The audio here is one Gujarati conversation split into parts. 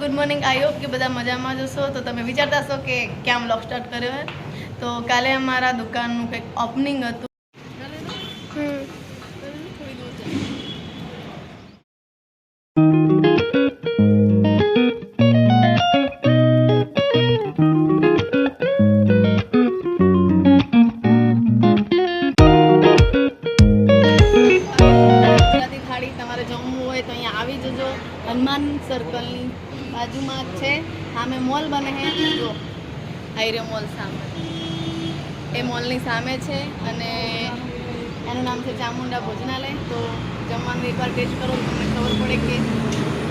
ગુડ મોર્નિંગ આઈ હોપ કે બધા મજામાં જશો તો તમે વિચારતા હશો કે ક્યાં લોક સ્ટાર્ટ કર્યો હે? તો કાલે અમારા દુકાનનું કંઈક ઓપનિંગ હતું. જ છે, સામે મોલ બને છે જો હાઈરે મોલ સામે. એ મોલની સામે છે અને એનું નામ છે ચામુંડા ભોજનાલય. તો જમવાનું એકવાર ટેસ્ટ કરો, તમને ખબર પડે કે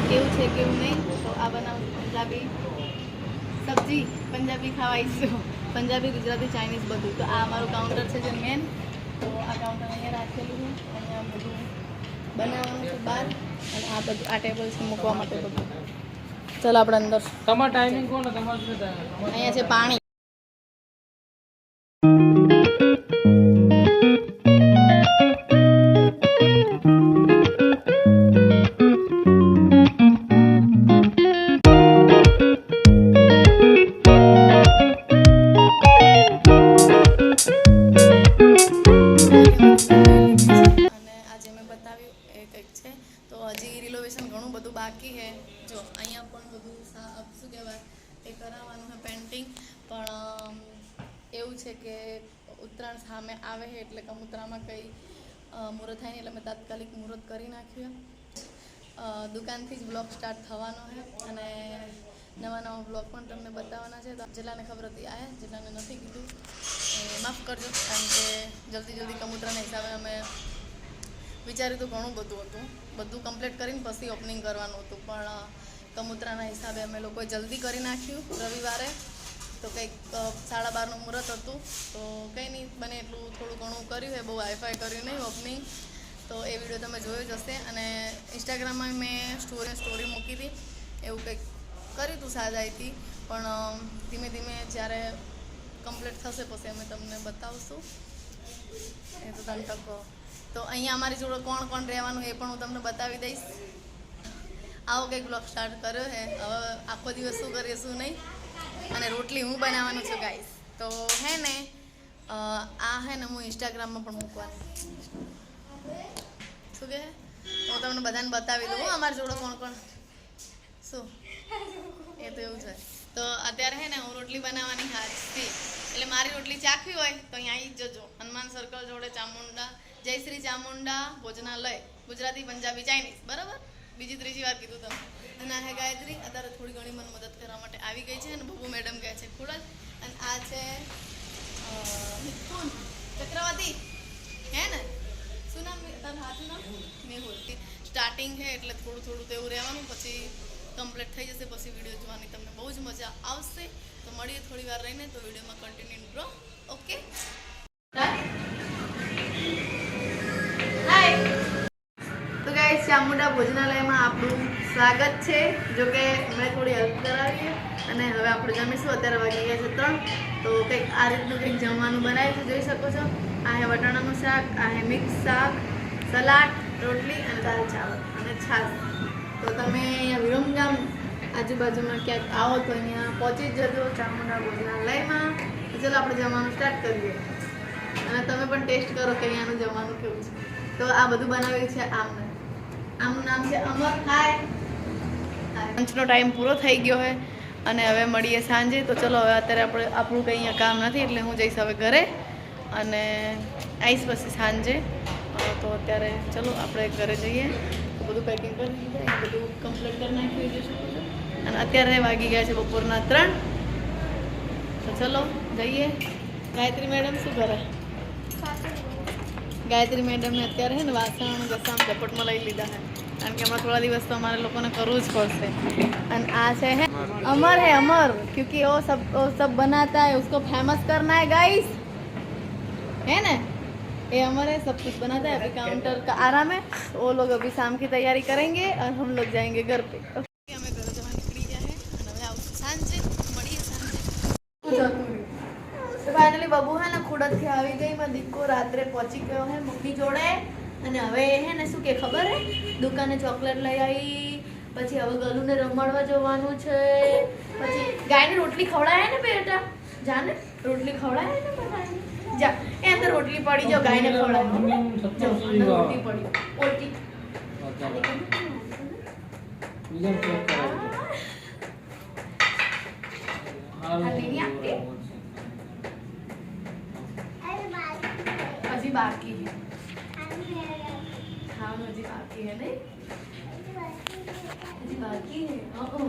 કેવું છે, કેવું નહીં. તો આ બનાવ પંજાબી સબ્જી, પંજાબી ખાવાઈશું પંજાબી, ગુજરાતી, ચાઇનીઝ બધું. તો આ અમારું કાઉન્ટર છે જે મેન. તો આ કાઉન્ટર અહીંયા રાખેલું છે. અહીંયા બધું બનાવવાનું છે બહાર. અને આ બધું, આ ટેબલ છે મૂકવા માટે બધું. ચાલો આપણે અંદર. તમારો ટાઈમિંગ કોણ તમારો અહીંયા છે પાણી. એવું છે કે ઉત્તરાયણ સામે આવે છે એટલે કમુતરામાં કંઈ મુહૂર્ત થાય નહીં એટલે મેં તાત્કાલિક મુહૂર્ત કરી નાખ્યું દુકાનથી જ બ્લોગ સ્ટાર્ટ થવાનો છે અને નવા નવા બ્લોગ પણ તમને બતાવવાના છે. જેટલાને ખબર હતી આ જેટલાને નથી કીધું માફ કરજો કારણ કે જલ્દી જલ્દી કબૂતરાના હિસાબે અમે વિચાર્યું તો ઘણું બધું હતું. બધું કમ્પ્લીટ કરીને પછી ઓપનિંગ કરવાનું હતું. પણ અ, હિસાબે અમે લોકોએ જલ્દી કરી નાખ્યું રવિવારે. તો કંઈક સાડા બારનું મુહૂર્ત હતું. તો કંઈ નહીં, બને એટલું થોડું ઘણું કર્યું હે બહુ હાઈફાઈ કર્યું નહીં ઓપનિંગ તો એ વીડિયો તમે જોયો જ હશે. અને ઇન્સ્ટાગ્રામમાં મેં સ્ટોરી સ્ટોરી મૂકી હતી એવું કંઈક કર્યું હતું સાદાઈથી. પણ ધીમે ધીમે જ્યારે કમ્પ્લીટ થશે પછી અમે તમને બતાવશું. એ તો તમે તકો તો અહીંયા અમારી જોડે કોણ કોણ રહેવાનું એ પણ હું તમને બતાવી દઈશ. આવો કંઈક બ્લોગ સ્ટાર્ટ કર્યો હે હવે આખો દિવસ શું કરીએ, શું નહીં. અને રોટલી હું બનાવવાનું છું ગાઈસ તો હે ને આ હે ને હું ઇન્સ્ટાગ્રામમાં પણ મૂકવાની. શું કે? હું તમને બધાને બતાવી દઉં અમારી જોડે કોણ કોણ. શું? એ તો એવું છે. તો અત્યારે હે ને હું રોટલી બનાવવાની હાથથી એટલે મારી રોટલી ચાખવી હોય તો અહીંયા આવી જ જજો. હનુમાન સર્કલ જોડે ચામુંડા જય શ્રી ચામુંડા, ભોજનાલય, ગુજરાતી, પંજાબી ચાઇનીઝ બરાબર? બીજી ત્રીજી વાર કીધું તમે. અને હે ગાયત્રી, અત્યારે થોડી ઘણી મને મદદ કરવા માટે આવી ગઈ છે અને બબુ મેડમ કહે છે ખુડલ અને આ છે મિથુન ચક્રવર્તી. હે ને? શું નામ તારું હાથું નામ? મેહુલ. સ્ટાર્ટિંગ છે એટલે થોડું થોડું તેવું રહેવાનું, પછી કમ્પ્લીટ થઈ જશે, પછી વીડિયો જોવાની તમને બહુ જ મજા આવશે. તો મળીએ થોડી વાર રહીને, તો વિડીયોમાં કન્ટિન્યુ ભોજનાલયમાં આપણું સ્વાગત છે. જો કે મેં થોડી હેલ્પ કરાવી અને હવે આપણે જમીશું. અત્યારે વાગી ગયા છે ત્રણ. તો કંઈક આ રીતનું કંઈક જમવાનું બનાવી છે, જોઈ શકો છો. આ હે વટાણાનું શાક, આ હે મિક્સ શાક, સલાડ, રોટલી અને દાલ ચાવલ અને છાશ. તો તમે અહીંયા વિરમગામ આજુબાજુમાં ક્યાંક આવો તો અહીંયા પહોંચી જજો ચામુંડા ભોજનાલયમાં. ચલો આપણે જમવાનું સ્ટાર્ટ કરીએ. અને તમે પણ ટેસ્ટ કરો કે અહીંયાનું જમવાનું કેવું છે. તો આ બધું બનાવ્યું છે આમને. આમનું નામ છે અમર. હાય લંચનો ટાઈમ પૂરો થઈ ગયો છે અને હવે મળીએ સાંજે. તો ચલો હવે અત્યારે આપણે આપણું કંઈ અહીંયા કામ નથી એટલે હું જઈશ હવે ઘરે અને આવીશ પછી સાંજે. તો અત્યારે ચલો આપણે ઘરે જઈએ. બધું પેકિંગ કરી દીધું બધું કમ્પ્લીટ કરી નાખ્યું જોઈ અને અત્યારે વાગી ગયા છે બપોરના ત્રણ. તો ચલો જઈએ. ગાયત્રી મેડમ શું કરે? ગાયત્રી મેડમને અત્યારે છે ને વાસણ ગસામ ઝપટમાં લઈ લીધા છે કારણ કે હમણાં થોડા દિવસ તો અમારે લોકોને કરવું જ પડશે અને આ છે હે અમર है अमर क्योंकि वो सब वो सब बनाता है उसको फेमस करना है गाइस है ना ये अमर है सब कुछ बनाता है अभी काउंटर का आराम है वो लोग अभी शाम की तैयारी करेंगे और हम लोग जाएंगे घर पे દીકો રાત્રે પહોંચી ગયો હે મમ્મી જોડે. અને હવે હે ને શું કે ખબર હે? દુકાને ચોકલેટ લઈ આવી પછી હવે ગલુને રમાડવા જવાનું છે. પછી ગાયને રોટલી ખવડાય ને બેટા? જાને રોટલી ખવડાય ને જા એ અંદર રોટલી પડી જો ગાયને ખવડાય રોટલી પડી. ઓટી બીજા ચેક કરાવી છે. હા હજી બાકી હે નહીં હજી બાકી હે હા હા.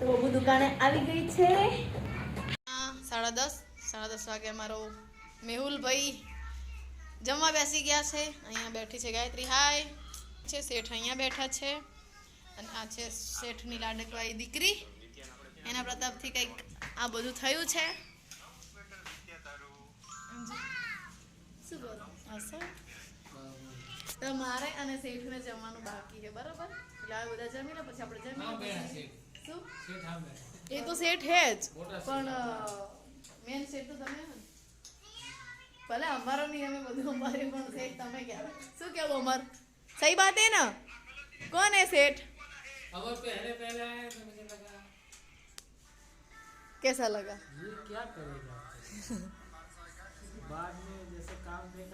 તો બબુ દુકાને આવી ગઈ છે? સાડા દસ સાડા દસ વાગે અમારો મેહુલભાઈ જમવા બેસી ગયા છે. અહીંયા બેઠી છે ગાયત્રી. હાય. છે શેઠ અહીંયા બેઠા છે. અને આ છે શેઠની લાડકવાળી દીકરી. એના પ્રતાપથી કંઈક આ બધું થયું છે. અસર તમારે અને શેઠને જમવાનું બાકી છે બરાબર? એટલે આ બધા જમી લે પછી આપણે જમી શું? એ તો શેઠ હે જ પણ મેન શેઠ તો તમે ભલે અમારો નહીં અમે બધું અમારે પણ શેઠ તમે કહેવાય શું કહેવું અમાર? સહી વાત હે ને? કોણ હે શેઠ? अब पहले पहले आए तो मुझे लगा कैसा लगा ये क्या करेगा बाद में काम देख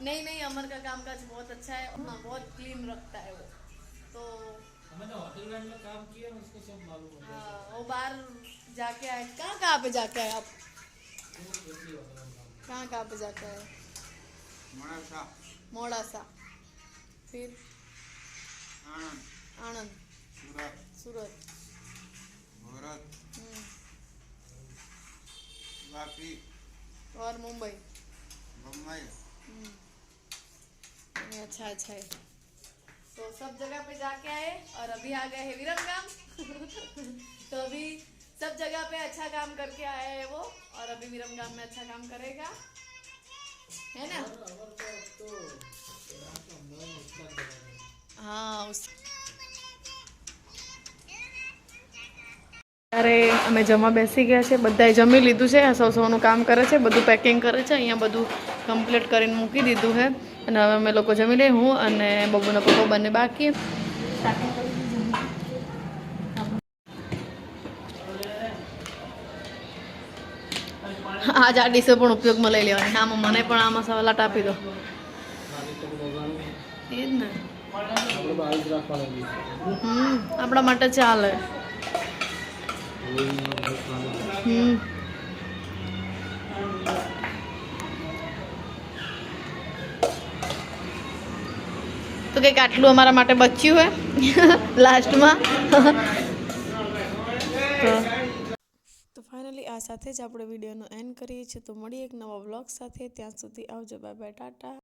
नहीं नहीं अमर का काम काज बहुत अच्छा है। हाँ बहुत क्लीन रखता है वो। तो मैंने होटल तो में काम किया उसको सब मालूम है हाँ वो बाहर जाके आए। कहाँ कहाँ पे जाके आए आप? कहाँ कहाँ पे जाके आए? मोड़ासा। मोड़ासा। फिर? आनंद। आनंद। सूरत। सूरत। भरत। वापी हम्म। और मुंबई? मुंबई। हम्म। अच्छा अच्छा है। तो सब जगह पे जाके आए और अभी आ गए हैं विरमगाम तो अभी सब जगह पे अच्छा काम करके आया है वो और अभी विरमगाम में अच्छा काम करेगा। है ना? અમે જમવા બેસી ગયા છે બધાએ જમી લીધું છે સૌ સૌનું કામ કરે છે બધું પેકિંગ કરે છે અહીંયા બધું કમ્પ્લીટ કરીને મૂકી દીધું છે. અને હવે અમે લોકો જમી લઈએ હું અને બબુના પપ્પા બંને બાકી. આ જ આ ડીશો પણ ઉપયોગમાં લઈ લેવાની. આમાં મને પણ આમાં સવલાટ આપી દો. એ જ ને. આપણા માટે ચાલે. તો કંઈક આટલું અમારા માટે બચ્યું હોય લાસ્ટમાં. તો ફાઇનલી આ સાથે જ આપણે વિડીયોનો એન્ડ કરીએ છીએ. તો મળીએ એક નવા બ્લોગ સાથે. ત્યાં સુધી આવજો. Bye bye tata.